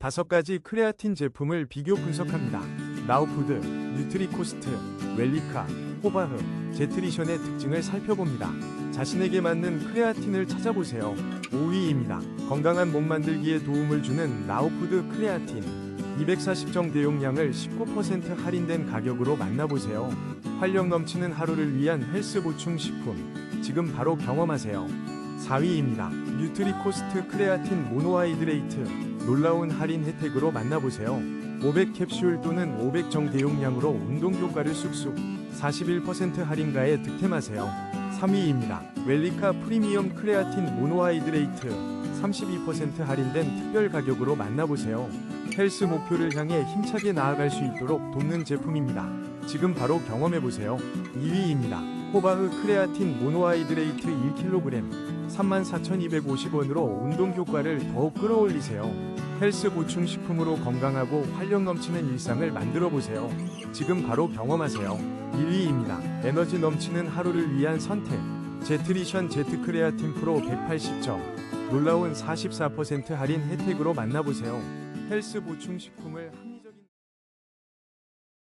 다섯 가지 크레아틴 제품을 비교 분석합니다. 나우푸드, 뉴트리코스트, 웰리카, 호바흐, 제트리션의 특징을 살펴봅니다. 자신에게 맞는 크레아틴을 찾아보세요. 5위입니다. 건강한 몸 만들기에 도움을 주는 나우푸드 크레아틴. 240정 대용량을 19% 할인된 가격으로 만나보세요. 활력 넘치는 하루를 위한 헬스 보충 식품. 지금 바로 경험하세요. 4위입니다. 뉴트리코스트 크레아틴 모노하이드레이트. 놀라운 할인 혜택으로 만나보세요. 500캡슐 또는 500정 대용량으로 운동 효과를 쑥쑥 41% 할인가에 득템하세요. 3위입니다. 웰리카 프리미엄 크레아틴 모노하이드레이트 32% 할인된 특별 가격으로 만나보세요. 헬스 목표를 향해 힘차게 나아갈 수 있도록 돕는 제품입니다. 지금 바로 경험해보세요. 2위입니다. 호바흐 크레아틴 모노하이드레이트 1kg 34,250원으로 운동 효과를 더욱 끌어올리세요. 헬스 보충 식품으로 건강하고 활력 넘치는 일상을 만들어 보세요. 지금 바로 경험하세요. 1위입니다. 에너지 넘치는 하루를 위한 선택. 제트리션 제트 크레아틴 프로 180점. 놀라운 44% 할인 혜택으로 만나보세요. 헬스 보충 식품을 한